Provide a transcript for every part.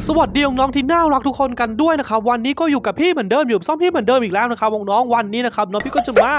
บสวัสดีน้องๆที่น่ารักทุกคนกันด้วยนะครับวันนี้ก็อยู่กับพี่เหมือนเดิมอยู่ซ่อมพี่เหมือนเดิมอีกแล้วนะครับน้องวันนี้นะครับน้องพี่ก็จะมา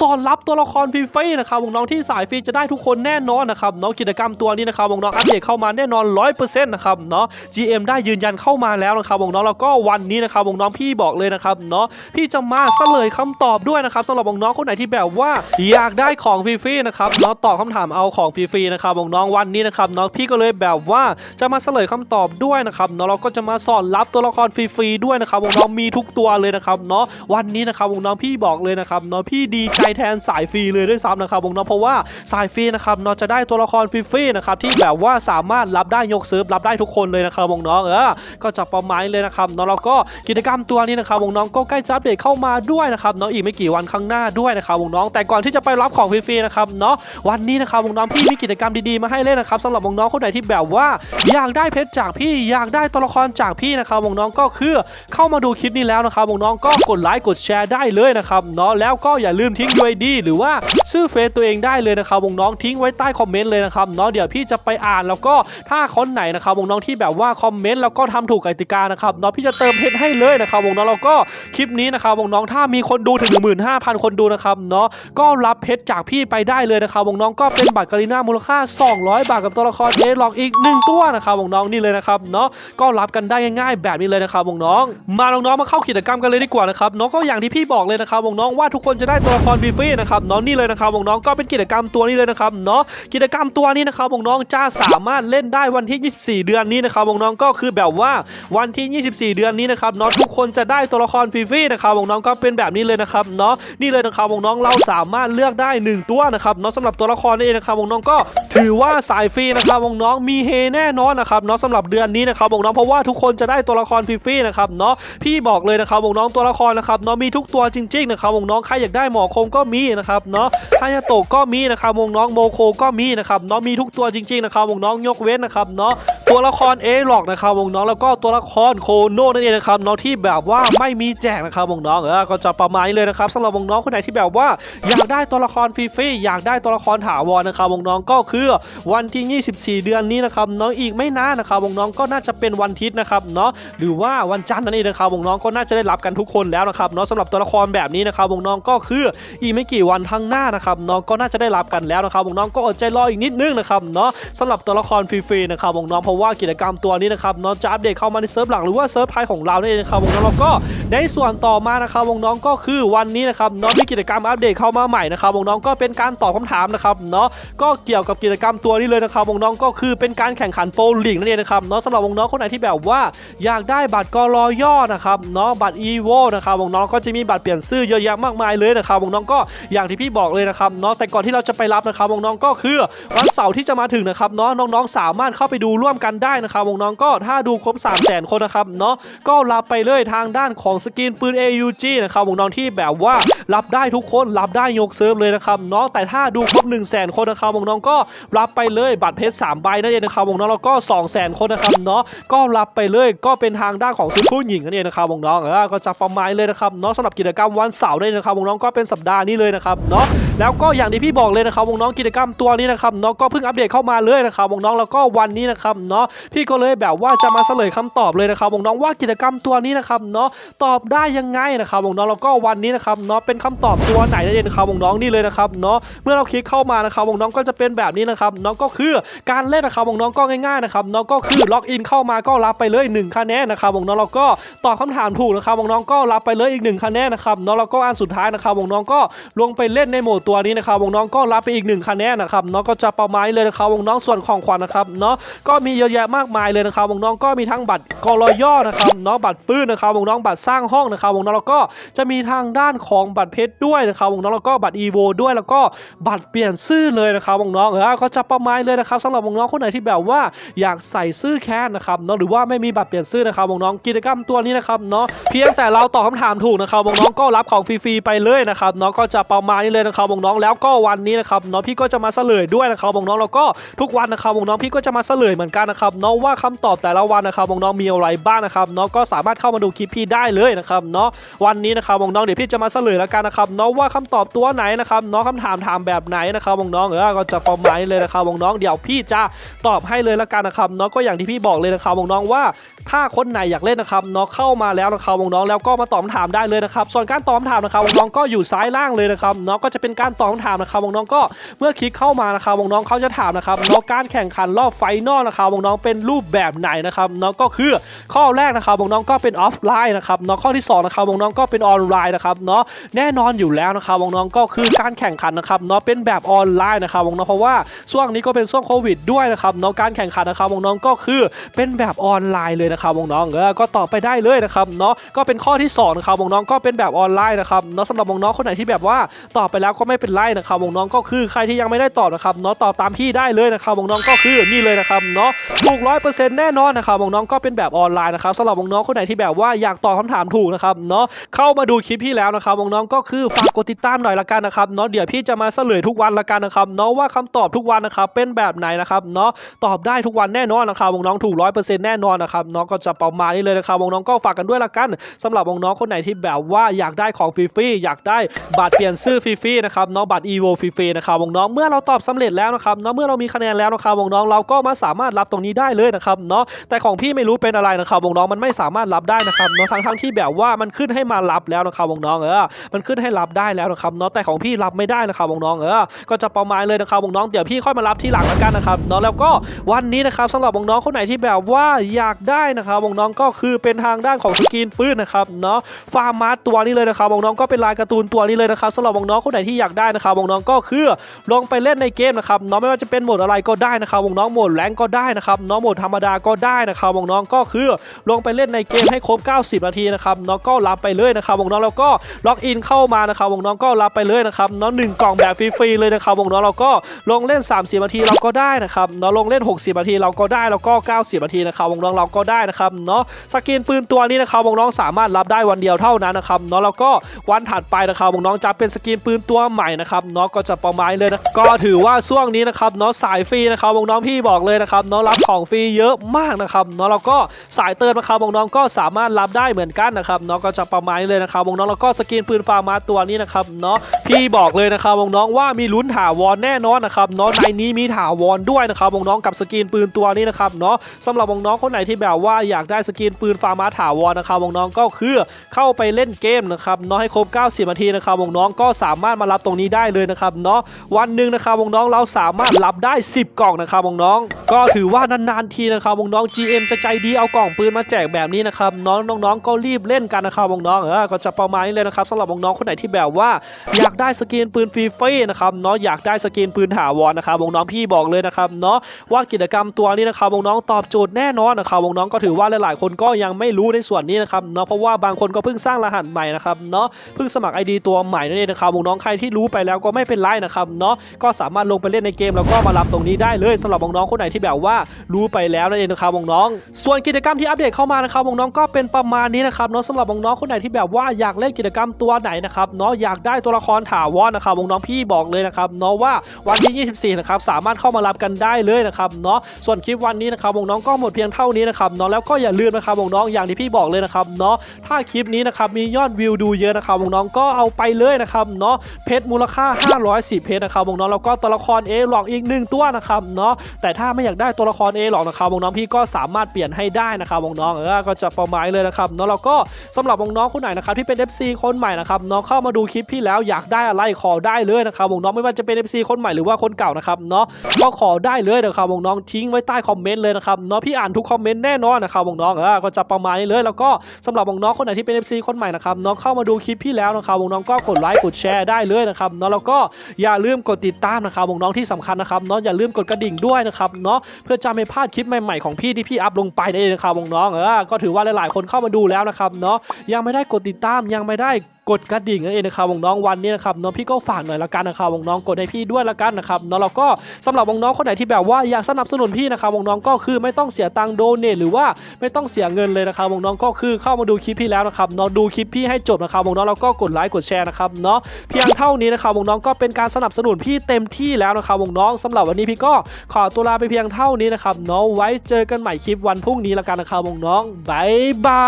สอนรับตัวละครฟรีๆนะครับน้องที่สายฟรีจะได้ทุกคนแน่นอนนะครับน้องกิจกรรมตัวนี้นะครับน้องอัปเดตเข้ามาแน่นอน100%นะครับเนาะ GM ได้ยืนยันเข้ามาแล้วนะครับน้องแล้วก็วันนี้นะครับน้องพี่บอกเลยนะครับเนาะพี่จะมาเฉลยคำตอบด้วยนะครับสำหรับน้องคนไหนที่แบบว่าอยากได้ของฟรีๆนะครับเนาะตอบคำถามเอาของฟรีๆนะครับน้องวันนี้นะครับเนาะพี่ก็เลยแบบว่าจะมาเฉลยคำตอบด้วยนะครับเนาะเราก็จะมาสอนรับตัวละครฟรีๆด้วยนะครับวงน้องมีทุกตัวเลยนะครับเนาะวันนี้นะครับวงน้องพี่บอกเลยนะครับเนาะพี่ดีใจแทนสายฟรีเลยด้วยซ้ำนะครับวงน้องเพราะว่าสายฟรีนะครับเนาะจะได้ตัวละครฟรีๆนะครับที่แบบว่าสามารถรับได้ยกเซิร์ฟรับได้ทุกคนเลยนะครับวงน้องเออก็จะประมาณเลยนะครับเนาะแล้วก็กิจกรรมตัวนี้นะครับวงน้องก็ใกล้จะอัปเดตเข้ามาด้วยนะครับเนาะอีกไม่กี่วันข้างหน้าด้วยนะครับวงน้องแต่ก่อนที่จะไปรับของฟรีๆนะครับเนาะวันนี้นะครับน้องพี่มีกิจกรรมดีๆมาให้เล่นนะครับสำหรับน้องคนไหนที่แบบว่าอยากได้เพชรจากพี่อยากได้ตัวละครจากพี่นะครับวงน้องก็คือเข้ามาดูคลิปนี้แล้วนะครับวงน้องก็กดไลค์กดแชร์ได้เลยนะครับเนาะแล้วก็อย่าลืมทิ้ง UID หรือว่าชื่อเฟซตัวเองได้เลยนะครับวงน้องทิ้งไว้ใต้คอมเมนต์เลยนะครับเนาะเดี๋ยวพี่จะไปอ่านแล้วก็ถ้าคนไหนนะครับวงน้องที่แบบว่าคอมเมนต์แล้วก็ทำถูกกติกานะครับเนาะพี่จะเติมเพชรให้เลยนะครับวงน้องแล้วก็คลิปนี้นะครับวงน้องถ้ามีคนดูถึง 15,000 คนดูนะครับเนาะก็รับเพชรจากพี่ไปได้เลยนะครับวงน้องก็เป็นบัตรกาลิน่ามูลค่า 200 บาทกับตัวละครเอล็อกอีก 1 ตัวนะครับน้องนี่เลยนะครับเนาะก็รับกันได้ง่าย ๆ แบบนี้เลยนะครับวงน้อง มาน้องๆมาเข้ากิจกรรมกันเลยดีกว่านะครับเนาะก็อย่างที่พี่บอกเลยนะครับวงน้องว่าทุกคนจะได้ตัวละครฟรีๆนะครับเนาะนี่เลยนะครับวงน้องก็เป็นกิจกรรมตัวนี้เลยนะครับเนาะกิจกรรมตัวนี้นะครับวงน้องจะสามารถเล่นได้วันที่ 24 เดือนนี้นะครับวงน้องก็คือแบบว่าวันที่ 24 เดือนนี้นะครับเนาะทุกคนจะได้ตัวละครฟรีๆนะครับวงน้องก็เป็นแบบนี้เลยนะครับเนาะนี่เลยนะครับวงน้องเราสามารถเลือกได้ 1 ตัวนะครับเนาะสำหรับตัวละครนี่เองนะครับวงน้องก็ถือว่าสายฟรีนะครับน้องมีเฮแน่นอนนะครับเนาะสำหรับเดือนนี้นะครับน้องเพราะว่าทุกคนจะได้ตัวละครฟรีๆนะครับเนาะพี่บอกเลยนะครับวงน้องตัวละครนะครับเนาะมีทุกตัวจริงๆนะครับวงน้องใครอยากได้หมอคงก็มีนะครับเนาะฮายาโตะก็มีนะครับวงน้องโมโคก็มีนะครับเนาะมีทุกตัวจริงๆนะครับวงน้องยกเว้นนะครับเนาะ ตัวละครเอหลอกนะครับวงน้องแล้วก็ตัวละครโคโน่นั่นเองนะครับเนาะที่แบบว่าไม่มีแจกนะครับวงน้องเออก็จะประมาณนี้เลยนะครับสำหรับวงน้องคนไหนที่แบบว่า อยากได้ตัวละครฟรีๆอยากได้ตัวละครถาวรนะครับวงน้องก็คือวันที่ 24 เดือนนี้นะครับน้องอีกไม่นานนะครับวงน้องก็น่าจะเป็นวันอาทิตย์นะครับเนาะหรือว่าวันจันทร์นั่นเองนะครับวงน้องก็น่าจะได้รับกันทุกคนแล้วนะครับเนาะสำหรับตัวละครแบบนี้นะครับวงน้องก็คืออีกไม่กี่วันข้างหน้านะครับน้องก็น่าจะได้รับกันแล้วนะครับวงน้องก็อดใจรออีกนิดนึงนะครับเนาะสำหรับตัวละครฟรีๆนะครับน้องเพราะว่าว่ากิจกรรมตัวนี้นะครับเนาะจะอัปเดตเข้ามาในเซิร์ฟหลักหรือว่าเซิร์ฟไทยของเรานั่นเองนะครับวงน้องแล้วก็ในส่วนต่อมานะครับวงน้องก็คือวันนี้นะครับเนาะมีกิจกรรมอัปเดตเข้ามาใหม่นะครับวงน้องก็เป็นการตอบคำถามนะครับเนาะก็เกี่ยวกับกิจกรรมตัวนี้เลยนะครับวงน้องก็คือเป็นการแข่งขันโปรลิงนั่นเองนะครับเนาะสำหรับวงน้องคนไหนที่แบบว่า อยากได้บัตรกรอย่อนะครับเนาะบัตรอีโวนะครับวงน้องก็จะมีบัตรเปลี่ยนชื่อเยอะแยะมากมายเลยนะครับวงน้องก็อย่างที่พี่บอกเลยนะครับเนาะแต่ก่อนที่เราจะไปรับนะครับน้องก็คือวันเสาร์ที่จะมาถึงนะครับเนาะน้องๆสามารถเข้าไปดูร่วมกันได้นะครับวงน้องก็ถ้าดูครบ 3 0 0 0 0 0คนนะครับเนาะก็รับไปเลยทางด้านของสกินปืน AUG นะครับวงน้องที่แบบว่ารับได้ทุกคนรับได้ยกเซิร์ฟเลยนะครับเนาะแต่ถ้าดูครบ 1 0 0 0 0 0คนนะครับวงน้องก็รับไปเลยบัตรเพชร3ใบนั่นเองนะครับวงน้องแล้วก็ 2 0 0 0 0 0คนนะครับเนาะก็รับไปเลยก็เป็นทางด้านของซุปผู้หญิงนั่นเองนะครับวงน้องๆเออก็จะประมาณเลยนะครับเนาะสำหรับกิจกรรมวันเสาร์ได้นะครับวงน้องก็เป็นสัปดาห์นี้เลยนะครับเนาะแล้วก็อย่างที่พี่บอกเลยนะครับวงน้องกิจกรรมตัวนี้นะครับเนาะก็เพิ่งอัปเดตเข้ามาเลยนะครับน้องแล้วก็วันนี้นะครับเนาะพี่ก็เลยแบบว่าจะมาเฉลยคำตอบเลยนะครับน้องว่ากิจกรรมตัวนี้นะครับเนาะตอบได้ยังไงนะครับน้องแล้วก็วันนี้นะครับเนาะเป็นคำตอบตัวไหนนั่นเองนครับน้องนี่เลยนะครับเนาะเมื่อเราคลิกเข้ามานะครับน้องก็จะเป็นแบบนี้นะครับน้องก็คือการเล่นนะครับน้องก็ง่ายๆนะครับน้องก็คือล็อกอินเข้ามาก็รับไปเลย 1คะแนนนะครับน้องแล้วก็ตอบคำถามถูกนะครับน้องก็รับไปเลยอีก1คะแนนนะครับเนาะแล้วก็อันสุดท้ายนะครับน้องก็ลงไปเล่นในโหมดตัวนี้นะครับน้องก็รับไปอีก1คะแนนนะครับเนาะก็จะประมาณเลยนะครับน้องส่วนของขวัญนะครับเนาะก็มีเยอะแยะมากมายเลยนะครับวงน้องก็มีทั้งบัตรกรอย่อนะครับเนาะบัตรปื้นนะครับวงน้องบัตรสร้างห้องนะครับวงน้องแล้วก็จะมีทางด้านของบัตรเพชรด้วยนะครับวงน้องแล้วก็บัตรอีโวด้วยแล้วก็บัตรเปลี่ยนชื่อเลยนะครับวงน้องเออก็จะประมาณเลยนะครับสำหรับวงน้องคนไหนที่แบบว่าอยากใส่ชื่อแค้นนะครับเนาะหรือว่าไม่มีบัตรเปลี่ยนชื่อนะครับวงน้องกิจกรรมตัวนี้นะครับเนาะเพียงแต่เราตอบคำถามถูกนะครับวงน้องก็รับของฟรีๆไปเลยนะครับเนาะก็จะประมาณนี้เลยนะครับน้องแล้วก็วันนี้นะครับเนาะพี่ก็จะมาเฉลยด้วยนะครับน้องแล้วก็ทุกวันนะครับน้องพี่ก็จะมาเฉลยเหมือนกันนะครับเนาะว่าคำตอบแต่ละวันนะครับน้องๆมีอะไรบ้างนะครับเนาะก็สามารถเข้ามาดูคลิปพี่ได้เลยนะครับเนาะวันนี้นะครับน้องๆเดี๋ยวพี่จะมาเฉลยแล้วกันนะครับเนาะว่าคำตอบตัวไหนนะครับเนาะคำถามถามแบบไหนนะครับน้องๆเออก็จะประมาณเลยนะครับน้องๆเดี๋ยวพี่จะตอบให้เลยแล้วกันนะครับเนาะก็อย่างที่พี่บอกเลยนะครับน้องๆว่าถ้าคนไหนอยากเล่นนะครับเนาะเข้ามาแล้วนะครับน้องๆแล้วก็มาตอบคำถามได้เลยนะครับส่วนการตอบคำถามนะครับน้องๆก็อยู่ซ้ายล่างเลยนะครับเนาะก็จะเป็นการตอบคำถามนะครับน้องๆก็เมื่อคลิกเข้ามานะครับน้องๆเขาจะถามนะครับเนาะการแข่งขันรอบไฟนอลนะครับน้องเป็นรูปแบบไหนนะครับเนาะก็คือข้อแรกนะครับน้องก็เป็นออฟไลน์นะครับเนาะข้อที่สองนะครับน้องก็เป็นออนไลน์นะครับเนาะแน่นอนอยู่แล้วนะครับน้องก็คือการแข่งขันนะครับเนาะเป็นแบบออนไลน์นะครับน้องเพราะว่าช่วงนี้ก็เป็นช่วงโควิดด้วยนะครับเนาะการแข่งขันนะครับน้องก็คือเป็นแบบออนไลน์เลยนะครับน้องเออก็ตอบไปได้เลยนะครับเนาะก็เป็นข้อที่สองนะครับน้องก็เป็นแบบออนไลน์นะครับเนาะสำหรับน้องคนไหนที่แบบว่าตอบไปแล้วก็ไม่เป็นไรนะครับน้องก็คือใครที่ยังไม่ได้ตอบนะครับเนาะตอบตามพี่ได้เลยนะครับน้องก็คือนี่เลยนะครับเนาะถูกร้อยเปอร์เซ็นต์แน่นอนนะครับน้องก็เป็นแบบออนไลน์นะครับสำหรับน้องคนไหนที่แบบว่าอยากตอบคำถามถูกนะครับเนาะเข้ามาดูคลิปพี่แล้วนะครับน้องก็คือฝากกดติดตามหน่อยละกันนะครับเนาะเดี๋ยวพี่จะมาเฉลยทุกวันละกันนะครับเนาะว่าคำตอบทุกวันนะครับเป็นแบบไหนนะครับเนาะตอบได้ทุกวันแน่นอนนะครับน้องถูกร้อยเปอร์เซ็นต์แน่นอนนะครับเนาะก็จะประมาณนี้เลยนะครับน้องก็ฝากกันด้วยละกันสำหรับน้องคนไหนที่แบบว่าอยากได้ของฟรีๆอยากได้บัตรเปลี่ยนชื่อฟรีๆนะครับเนาะบัตร EVO ฟรีๆนะครับน้องเมื่อเราตอบสำเร็จแล้วนะครับเนาะเมื่อเรามีคะแนนแล้วนะครับน้องเราก็มาสามารถรับตรงนี้ได้เลยนะครับเนาะแต่ของพี่ไม่รู้เป็นอะไรนะครับวงน้องมันไม่สามารถรับได้นะครับเนาะทั้งทั้งที่แบบว่ามันขึ้นให้มารับแล้วนะครับวงน้องเออมันขึ้นให้รับได้แล้วนะครับเนาะแต่ของพี่รับไม่ได้นะครับวงน้องเออก็จะประมาณเลยนะครับวงน้องเดี๋ยวพี่ค่อยมารับที่หลังแล้วกันนะครับเนาะแล้วก็วันนี้นะครับสำหรับวงน้องคนไหนที่แบบว่าอยากได้นะครับวงน้องก็คือเป็นทางด้านของสกรีนปืนนะครับเนาะฟาร์มาร์ตัวนี้เลยนะครับวงน้องก็เป็นลายการ์ตูนตัวนี้เลยนะครับสำหรับวงน้องคนไหนที่อยากได้นะครับน้องก็คือลงไปเล่นในเกมนะครับเนาะไม่ว่าจะเป็นโหมดอะไรก็ได้นะครับน้องโหมดแรงก็ได้นะครับเนาะโหมดธรรมดาก็ได้นะครับน้องก็คือลงไปเล่นในเกมให้ครบ 90 นาทีนะครับเนาะก็รับไปเลยนะครับน้องแล้วก็ล็อกอินเข้ามานะครับน้องก็รับไปเลยนะครับเนาะหนึ่งกล่องแบบฟรีๆเลยนะครับน้องเราก็ลงเล่น 30 นาทีเราก็ได้นะครับเนาะลงเล่น 60 นาทีเราก็ได้แล้วก็ 90 นาทีนะครับน้องเราก็ได้นะครับเนาะสกินปืนตัวนี้นะครับน้องสามารถรับได้วันเดียวเท่านั้นนะครับเนาะแล้วก็วันถัดไปนะครับน้องจะเป็นสกินปืนตัวใหม่นะครับเนาะก็จะประมาณเลยนะก็ถือว่าช่วงนี้นะครับเนาะสายฟรีนะครับน้องพี่บอกเลยนะครับเนาะรับของฟรีเยอะมากนะครับเนาะแล้วก็สายเติมนะครับน้องก็สามารถรับได้เหมือนกันนะครับเนาะก็จะประมาณนี้เลยนะครับน้องแล้วก็สกินปืนฟาร์มาตัวนี้นะครับเนาะพี่บอกเลยนะครับน้องว่ามีลุ้นถาวรแน่นอนนะครับเนาะในนี้มีถาวรด้วยนะครับน้องกับสกินปืนตัวนี้นะครับเนาะสำหรับน้องคนไหนที่แบบว่าอยากได้สกินปืนฟาร์มาถาวรนะครับน้องก็คือเข้าไปเล่นเกมนะครับเนาะให้ครบ 90นาทีนะครับน้องก็สามารถมารับตรงนี้ได้เลยนะครับเนาะวันหนึ่งนะครับน้องเราสามารถรับได้ 10 กล่องนะครับน้อง ก็ถือว่านานๆทีนะครับวงน้อง GM จะใจดีเอากล่องปืนมาแจกแบบนี้นะครับน้องน้องๆก็รีบเล่นกันนะครับวงน้องเออก็จะประมาณนี้เลยนะครับสำหรับวงน้องคนไหนที่แบบว่า อยากได้สกินปืนฟรีๆนะครับเนาะอยากได้สกินปืนถาวรนะครับวงน้องพี่บอกเลยนะครับเนาะว่ากิจกรรมตัวนี้นะครับวงน้องตอบโจทย์แน่นอนนะครับวงน้องก็ถือว่าหลายๆ คนก็ยังไม่รู้ในส่วนนี้นะครับเนาะเพราะว่าบางคนก็เพิ่งสร้างรหัสใหม่นะครับเนาะเพิ่งสมัคร ID ตัวใหม่นั่นเองนะครับวงน้องใครที่รู้ไปแล้วก็ไม่เป็นไรนะครับเนาะก็สามารถลงไปเล่นในเกมแล้วก็มารับตรงนี้ได้เลยสำหรับน้องๆคนไหนที่แบบว่ารู้ไปแล้วนั่นเองนะครับน้องส่วนกิจกรรมที่อัปเดตเข้ามานะครับน้องก็เป็นประมาณนี้นะครับเนาะสำหรับน้องคนไหนที่แบบว่าอยากเล่นกิจกรรมตัวไหนนะครับเนาะอยากได้ตัวละครถาวรนะครับน้องพี่บอกเลยนะครับเนาะว่าวันที่ 24นะครับสามารถเข้ามารับกันได้เลยนะครับเนาะส่วนคลิปวันนี้นะครับน้องก็หมดเพียงเท่านี้นะครับเนาะแล้วก็อย่าลืมนะครับน้องอย่างที่พี่บอกเลยนะครับเนาะถ้าคลิปนี้นะครับมียอดวิวดูเยอะนะครับน้องก็เอาไปเลยนะครับเนาะเพชรมูลค่า 510 เพชรนะครับน้องแล้วก็ตัวละคร A หลอกอีกหนึ่งตัวนะครับเนาะแต่ถ้าไม่อยากได้ตัวละคร A หลอกนะครับวงน้องพี่ก็สามารถเปลี่ยนให้ได้นะครับวงน้องเออก็จะประมาณเลยนะครับเนาะแล้วก็สำหรับวงน้องคนไหนนะครับที่เป็น FC คนใหม่นะครับเนาะเข้ามาดูคลิปพี่แล้วอยากได้อะไรขอได้เลยนะครับวงน้องไม่ว่าจะเป็น FC คนใหม่หรือว่าคนเก่านะครับเนาะก็ขอได้เลยนะครับวงน้องทิ้งไว้ใต้คอมเมนต์เลยนะครับเนาะพี่อ่านทุกคอมเมนต์แน่นอนนะครับวงน้องเออก็จะประมาณนี้เลย แล้วก็สำหรับวงน้องคนไหนที่เป็น FC คนใหม่นะครับเนาะเข้ามาดูคลิปพี่แล้วนะครับวงน้องก็กดไลค์กดแชร์ได้เลยนะครับเนาะแล้วก็อย่าลืมกดติดตามนะครับน้องที่สำคัญนะครับเนาะอย่าลืมกดกระดิ่งด้วยนะครับเนาะเพื่อจะไม่พลาดคลิปใหม่ๆของพี่ที่พี่อัพลงไปได้เลยนะครับน้องๆเออก็ถือว่าหลายๆคนเข้ามาดูแล้วนะครับเนาะยังไม่ได้กดติดตามยังไม่ได้กดกระดิ่งนั่นเองนะครับวงน้องวันนี้นะครับน้องพี่ก็ฝากหน่อยละกันนะครับวงน้องกดให้พี่ด้วยละกันนะครับเนาะแล้วก็สำหรับวงน้องคนไหนที่แบบว่าอยากสนับสนุนพี่นะครับวงน้องก็คือไม่ต้องเสียตังค์โดเนทหรือว่าไม่ต้องเสียเงินเลยนะครับวงน้องก็คือเข้ามาดูคลิปพี่แล้วนะครับเนาะดูคลิปพี่ให้จบนะครับวงน้องแล้วก็กดไลค์กดแชร์นะครับเนาะเพียงเท่านี้นะครับวงน้องก็เป็นการสนับสนุนพี่เต็มที่แล้วนะครับวงน้องสำหรับวันนี้พี่ก็ขอตัวลาไปเพียงเท่านี้นะครับเนาะไว้เจอกันใหม่คลิปวันพรุ่งนี้ละกันนะครับวงน้องบายบา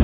ย